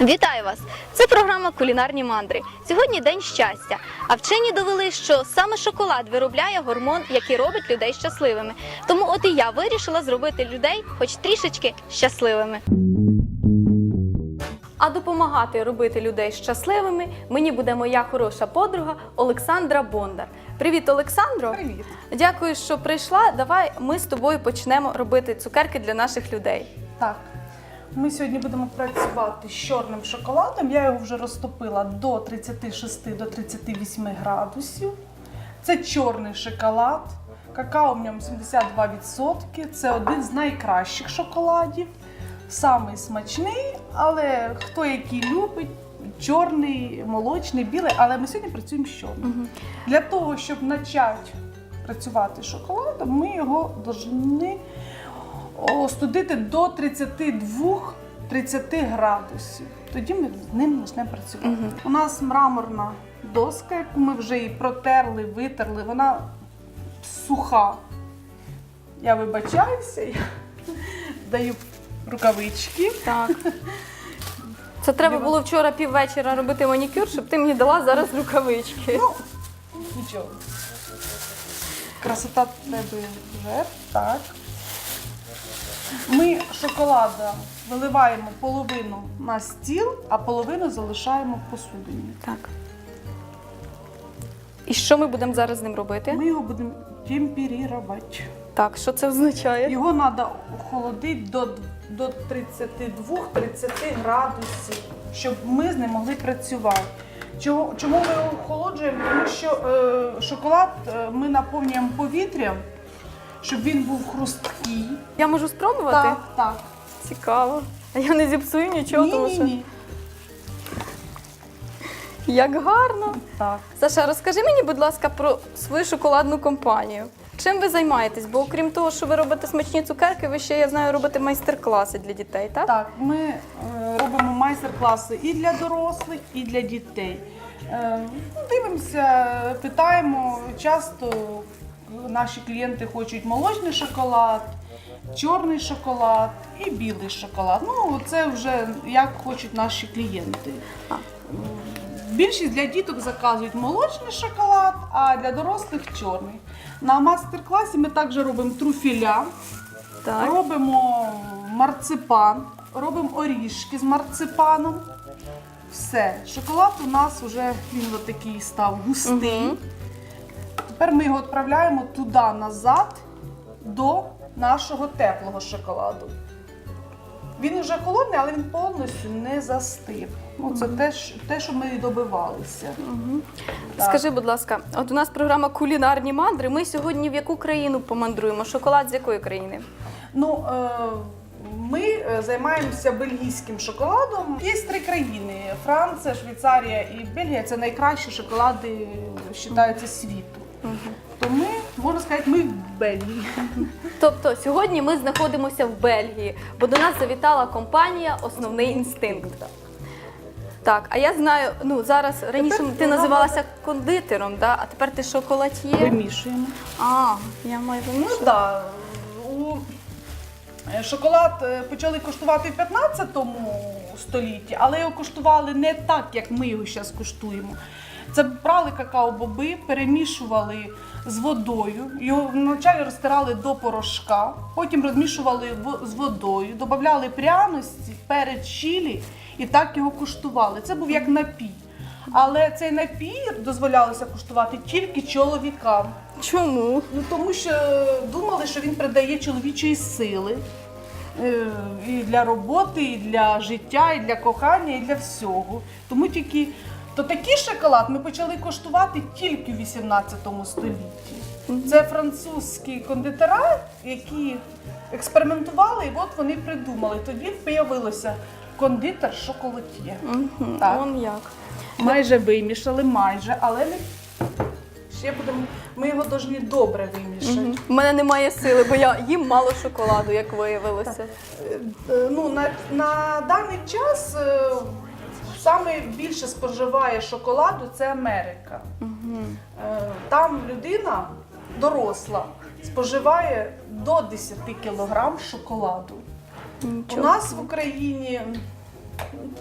Вітаю вас! Це програма Кулінарні мандри. Сьогодні день щастя. А вчені довели, що саме шоколад виробляє гормон, який робить людей щасливими. Тому от і я вирішила зробити людей хоч трішечки щасливими. А допомагати робити людей щасливими мені буде моя хороша подруга Олександра Бондар. Привіт, Олександро! Привіт. Дякую, що прийшла. Давай ми з тобою почнемо робити цукерки для наших людей. Так. Ми сьогодні будемо працювати з чорним шоколадом. Я його вже розтопила до 36 до 38 градусів. Це чорний шоколад. Какао в ньому 72%. Це один з найкращих шоколадів. Самий смачний, але хто який любить, чорний, молочний, білий, але ми сьогодні працюємо з чорним. Для того, щоб почати працювати з шоколадом, ми його повинні остудити до 32-30 градусів. Тоді ми з ним почнемо працювати. У нас мраморна доска, яку ми вже і протерли, витерли, вона суха. Я вибачаюся, я даю рукавички. Так. Це треба було вчора піввечора робити манікюр, щоб ти мені дала зараз рукавички. Ну, нічого. Красота тебе вже. Так. Ми шоколада виливаємо половину на стіл, а половину залишаємо в посудині. Так. І що ми будемо зараз з ним робити? Ми його будемо темперувати. Так, що це означає? Його треба охолодити до, до 32-30 градусів, щоб ми з ним могли працювати. Чого, чому ми його охолоджуємо? Тому що е, шоколад е, ми наповнюємо повітрям, щоб він був хрусткий. Я можу спробувати? Так, так. Цікаво. А я не зіпсую нічого, Ні, тому ні, що ні. як гарно. Так. Саша, розкажи мені, будь ласка, про свою шоколадну компанію. Чим ви займаєтесь? Бо окрім того, що ви робите смачні цукерки, ви ще я знаю, робите майстер-класи для дітей, так? Так, ми е, робимо майстер-класи і для дорослих, і для дітей. Е, дивимося, питаємо. Часто наші клієнти хочуть молочний шоколад, чорний шоколад і білий шоколад. Ну, це вже як хочуть наші клієнти. Більшість для діток заказують молочний шоколад, а для дорослих чорний. На мастер-класі ми також робимо труфіля. Так. Робимо марципан, робимо оріжки з марципаном. Все. Шоколад у нас вже він такий став густий. Мгм. Тепер ми його відправляємо туди назад до нашого теплого шоколаду. Він вже холодний, але він повністю не застив. Ну, це те, те, що ми і добивалися. Так. Скажи, будь ласка, от у нас програма Кулінарні мандри. Ми сьогодні в яку країну помандруємо? Шоколад з якої країни? Ну, е, ми е, займаємося бельгійським шоколадом. Є три країни: Франція, Швейцарія і Бельгія це найкращі шоколади, вважаються, світу. То ми, можна сказати, ми в Бельгії. Тобто сьогодні ми знаходимося в Бельгії, бо до нас завітала компанія Основний інстинкт. Так, а я знаю, ну зараз раніше Тепер ти називалася кондитером, да? а тепер ти шоколад'є. Вимішуємо. А, я маю Ну вимішувати. так. У е, шоколад е, почали коштувати в 15 столітті, але його коштували не так, як ми його зараз коштуємо. Це брали какао-боби, перемішували з водою, його вначалі розтирали до порошка, потім розмішували з водою, додавали пряності, перець чилі і так його куштували. Це був як напій. Але цей напій дозволялося куштувати тільки чоловікам. Чому? Ну тому що думали, що він придає чоловічої сили е, і для роботи, і для життя, і для кохання, і для всього. Тому тільки то такий шоколад ми почали коштувати тільки в 18 столітті. Це французькі кондитера, які експериментували, і от вони придумали. Тоді з'явилося кондитер шоколатє. Так. Он як. Майже вимішали, майже, але не ще будемо. Ми його повинні добре вимішати. У мене немає сили, бо я їм мало шоколаду, як виявилося. Е, Ну, на, на даний час е, саме більше споживає шоколаду це Америка. Угу. Е, Там людина доросла споживає до 10 кілограм шоколаду. У нас в Україні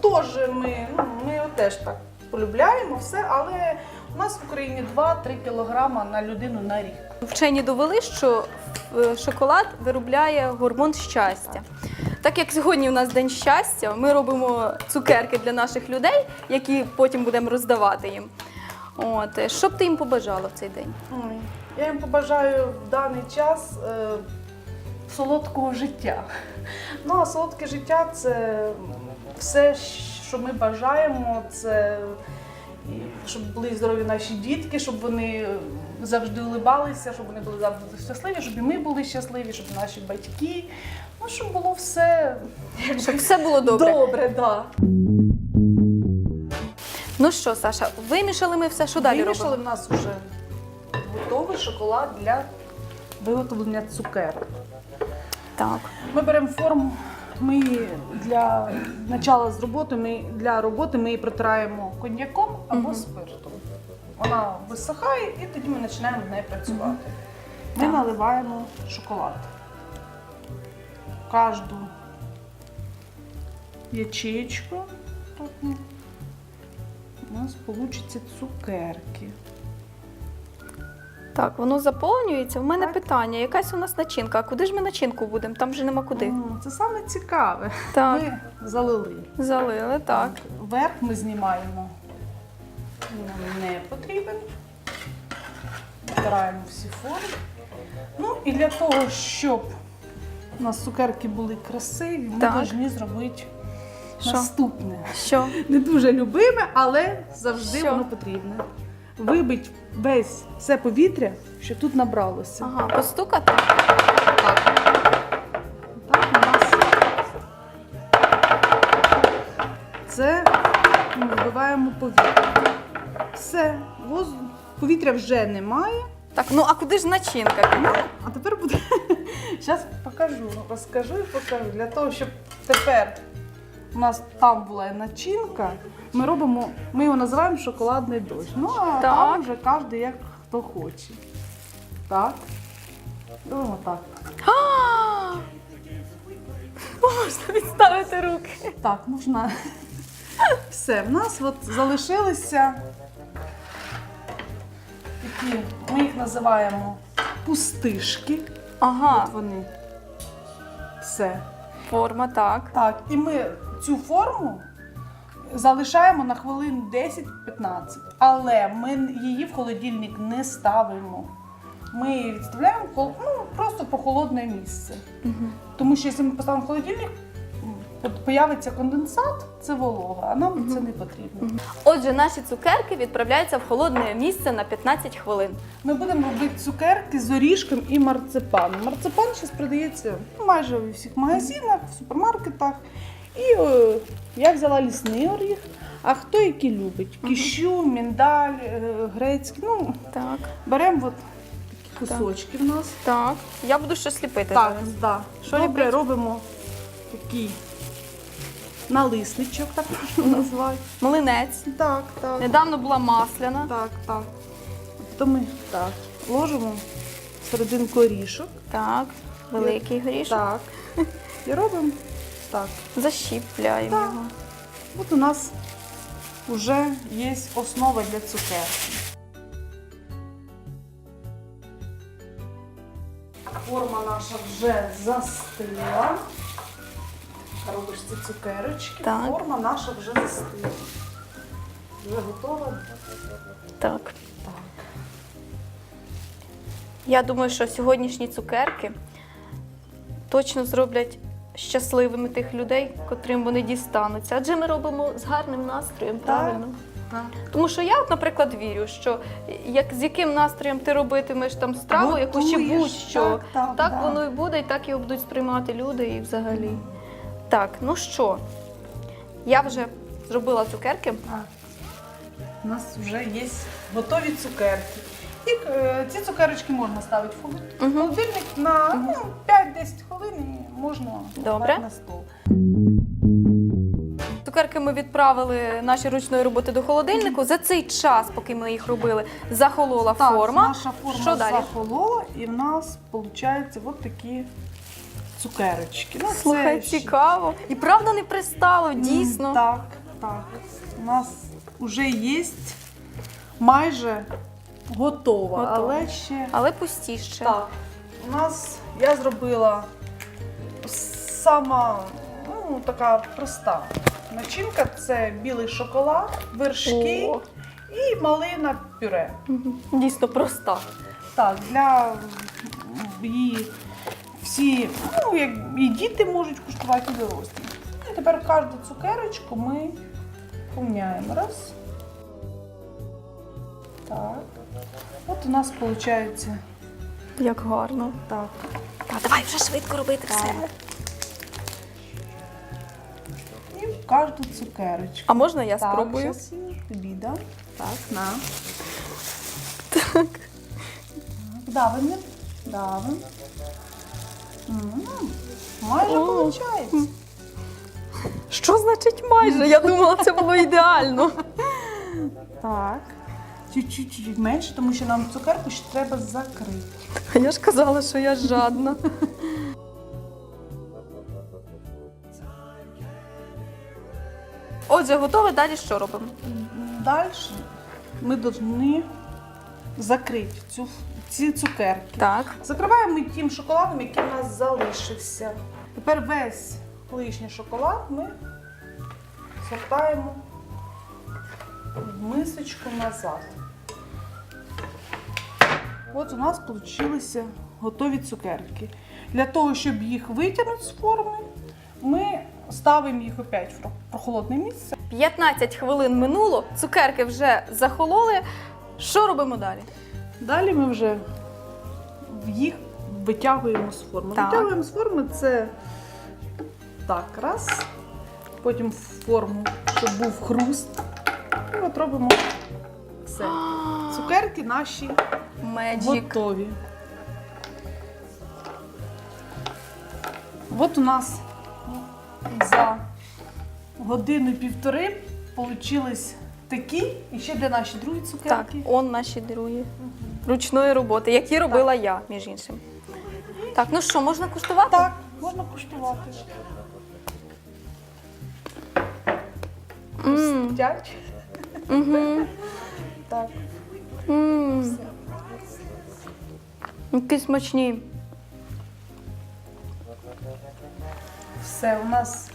теж ми, ну, ми теж так полюбляємо все, але у нас в Україні 2-3 кілограма на людину на рік. Вчені довели, що е, шоколад виробляє гормон щастя. Так як сьогодні у нас день щастя, ми робимо цукерки для наших людей, які потім будемо роздавати їм. От е, що б ти їм побажала в цей день? Я їм побажаю в даний час е, солодкого життя. Ну, а солодке життя це все, що ми бажаємо. Це щоб були здорові наші дітки, щоб вони завжди улибалися, щоб вони були завжди щасливі, щоб і ми були щасливі, щоб наші батьки. Ну, щоб було все Щоб все було добре. добре да. Ну що, Саша, вимішали ми все, що далі Вимішали робимо? в нас вже готовий шоколад для виготовлення цукерок. Так. Ми беремо форму. Ми її для начала з роботи. Ми для роботи ми її протираємо коньяком або Мгм. спиртом. Вона висихає, і тоді ми починаємо з нею працювати. Ми Так. наливаємо шоколад. Кожну ячеечку ну, у нас получаться цукерки. Так, воно заповнюється. У мене Так. питання: якась у нас начинка. А куди ж ми начинку будемо? Там вже нема куди. Це саме цікаве. Так, Ми залили. залили, так. Верх ми знімаємо. Нам не потрібен. Втираємо всі форми. Ну і для того, щоб у нас цукерки були красиві, ми Так. повинні зробити Що? наступне. Що? Не дуже любиме, але завжди Що? воно потрібне. Вибить весь все повітря, що тут набралося. Ага, постукати? Так. Так у нас це ми вбиваємо повітря. Все, воз... повітря вже немає. Так, ну а куди ж начинка? Ну, а тепер буде. Зараз покажу, розкажу і покажу. Для того, щоб тепер у нас там була начинка, ми робимо, ми його називаємо шоколадний дощ. Ну, а Так. там вже кожен як хто хоче. Так. Робимо так. А! Можна відставити руки. Так, можна. Все, в нас от залишилися такі, ми їх називаємо пустишки. Ага, От вони. Все. форма, так. Так, і ми цю форму залишаємо на хвилин 10-15. Але ми її в холодильник не ставимо. Ми її відставляємо ну, просто по холодне місце. Угу. Тому що якщо ми поставимо в холодильник, м, появиться конденсат, це волога, а нам це не потрібно. Отже, наші цукерки відправляються в холодне місце на 15 хвилин. Ми будемо робити цукерки з орішком і марципаном. Марципан зараз продається майже у всіх магазинах, в супермаркетах. І е, я взяла лісний оріх, а хто який любить? Кіщу, міндаль, е, грецький. Ну, Так, беремо от такі кусочки в нас. так. Я буду щось ліпити Так, зараз. да. Що Добре, робимо такий налисничок, так можна назвати. Млинець. Так, так. Недавно була масляна. Так, так. То ми так ложимо серединку орішок. Так, великий горішок. Так. І робимо так. Защіпляємо Так. його. От у нас вже є основа для цукерки. Форма наша вже застила. Робиш ці цукерочки. Так. Форма наша вже застила. Вже готова. Так. Так. Я думаю, що сьогоднішні цукерки точно зроблять щасливими тих людей, котрим вони дістануться. Адже ми робимо з гарним настроєм, правильно? Так. Тому що я, от, наприклад, вірю, що як з яким настроєм ти робитимеш там страву, яку чи Готуєш, будь-що, так, так, так да. воно і буде, і так його будуть сприймати люди і взагалі. Так, ну що, я вже зробила цукерки. У нас вже є готові цукерки. І е, ці цукерочки можна ставити в холод- в Мгм. холодильник на ну, 5-10 хвилин і можна Добре. на стол. цукерки ми відправили наші ручної роботи до холодильнику. За цей час, поки ми їх робили, захолола Так, форма. наша форма Що далі? захолола, і в нас виходить от такі цукерочки. Ну, це Слухай, ще- цікаво. І правда не пристало, М, дійсно. Так, так. У нас вже є майже готова, Готова. але ще Але пустіше. так. У нас я зробила сама ну, така проста начинка це білий шоколад, вершки О. і малина пюре. Дійсно проста. Так, для її всі, ну, як і діти можуть куштувати і дорослі. І тепер кожну цукерочку ми поміняємо. Раз. Так. От у нас виходить Як гарно. так. Та давай вже швидко робити все. І в кожну цукерочку. А можна я так, спробую? щас тобі дам. Так, на. Так. Давимо. Давимо. М, Майже виходить. Що значить майже? Я думала, це було ідеально. Так. Чуть-чуть чуть менше, тому що нам цукерку ще треба закрити. А я ж казала, що я жадна. Отже, готове. Далі що робимо? Далі ми повинні закрити цю, ці цукерки. Так. Закриваємо тим шоколадом, який у нас залишився. Тепер весь лишній шоколад ми згортаємо в мисочку назад. От у нас вийшли готові цукерки. Для того, щоб їх витягнути з форми, ми ставимо їх опять в прохолодне місце. 15 хвилин минуло, цукерки вже захололи. Що робимо далі? Далі ми вже їх витягуємо з форми. Так. Витягуємо з форми це так, раз. Потім в форму, щоб був хруст. І от робимо все. Цукерки наші Меджик. готові. От у нас за годину-півтори получились такі і ще для наші другі Так, цукерки. он наші другі. Ручної роботи, які робила я, між іншим. Так, ну що, можна куштувати? Так, можна куштувати. Мгм, Так. м. Які смачні. Все, у нас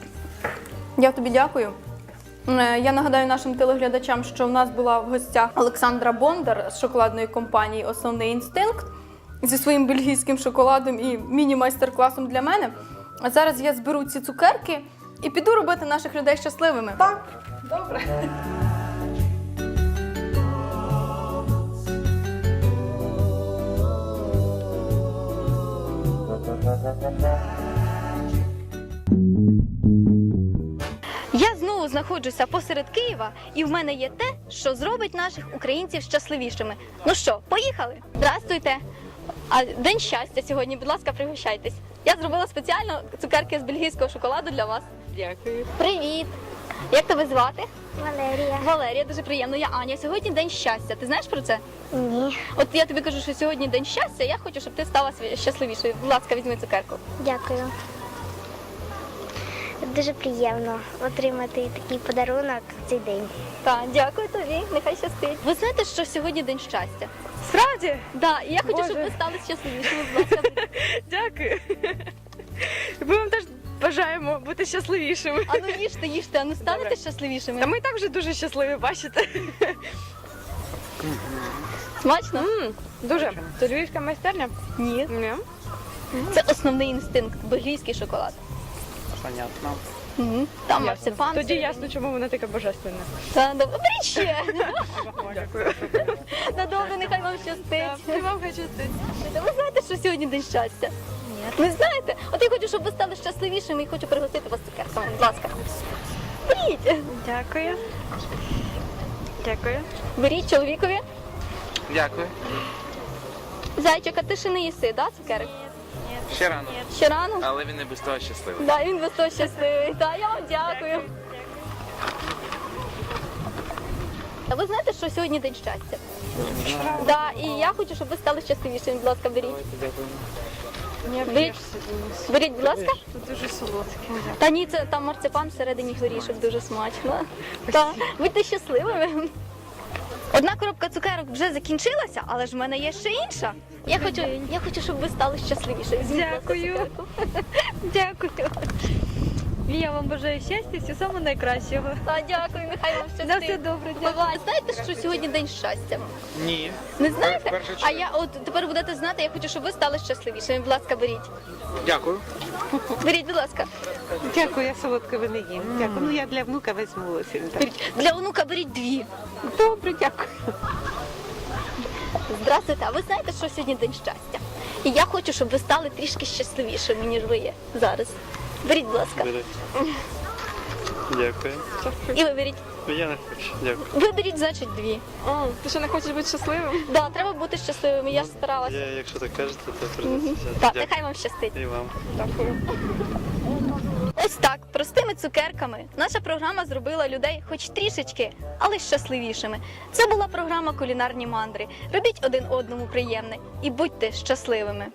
Я тобі дякую. Е, Я нагадаю нашим телеглядачам, що в нас була в гостях Олександра Бондар з шоколадної компанії Основний інстинкт зі своїм бельгійським шоколадом і міні-майстер-класом для мене. А зараз я зберу ці цукерки і піду робити наших людей щасливими. так. Добре. Я знову знаходжуся посеред Києва, і в мене є те, що зробить наших українців щасливішими. Ну що, поїхали? Здрастуйте! А день щастя сьогодні, будь ласка, пригощайтесь. Я зробила спеціально цукерки з бельгійського шоколаду для вас. Дякую. Привіт! Як тебе звати? Валерія. Валерія, дуже приємно. Я Аня. Сьогодні день щастя. Ти знаєш про це? Ні. От я тобі кажу, що сьогодні день щастя. Я хочу, щоб ти стала щасливішою. Будь ласка, візьми цукерку. Дякую. Дуже приємно отримати такий подарунок в цей день. Так, дякую тобі. Нехай щастить. Ви знаєте, що сьогодні день щастя? Справді? Да, і я хочу, Боже. щоб ви стали щасливішими. Будь ласка, Дякую. Ми вам теж бажаємо бути щасливішими. а ну їжте, їжте, а ну станете Добре. щасливішими. Та ми і так вже дуже щасливі, бачите? Смачно? М, Дуже. Це львівська майстерня? Ні. Ні. Це основний інстинкт, бельгійський шоколад. Понятно. Угу. Там Ясно. марципан. Тоді ясно, чому вона така божественна. Та, добре. Ще. Дякую. Ну добре, нехай вам щастить. Вам щастить. Ви знаєте, що сьогодні день щастя? Ні. Ви знаєте? От я хочу, щоб ви стали щасливішими і хочу пригостити вас цукерками. Будь ласка. Беріть. Дякую. Дякую. Беріть чоловікові. Дякую. Зайчика, ти ще не їси, да, цукерок? Ще рано. Ще рано? Але він не без того щасливий. Да, він без того щасливий. Та я вам дякую. А ви знаєте, що сьогодні день щастя? Ну, да, і я хочу, щоб ви стали щасливішими, будь ласка, беріть. Беріть, беріть, будь ласка. Дуже солодке. Та ні, це там марципан всередині горішок дуже смачно. Та, будьте щасливими. Одна коробка цукерок вже закінчилася, але ж в мене є ще інша. Я хочу, я хочу, щоб ви стали щасливішою. Дякую. Дякую. Цукерку. Я вам бажаю щастя, всього самого найкращого. Та, дякую, нехай вам щастить. На все добре, дякую. Бувай. Знаєте, що сьогодні день щастя? Ні. Не знаєте? Перше А я от тепер будете знати, я хочу, щоб ви стали щасливішими. Будь ласка, беріть. Дякую. Беріть, будь ласка. Дякую, я солодкого не їм. Дякую. Ну я для внука візьму ось так. Беріть. Для онука беріть дві. Добре, дякую. Здравствуйте, а ви знаєте, що сьогодні день щастя? І я хочу, щоб ви стали трішки щасливішими, ніж ви є зараз. Беріть, будь ласка. Бери. Дякую. І ви беріть. Я не хочу. Дякую. Ви беріть, значить, дві. О, ти що не хочеш бути щасливим? Да, треба бути щасливими, я ж старалася. Я, якщо так кажете, то придеться взяти. Так, Дякую. нехай вам щастить. І вам. Ось так, простими цукерками. Наша програма зробила людей хоч трішечки, але щасливішими. Це була програма Кулінарні мандри. Робіть один одному приємне і будьте щасливими.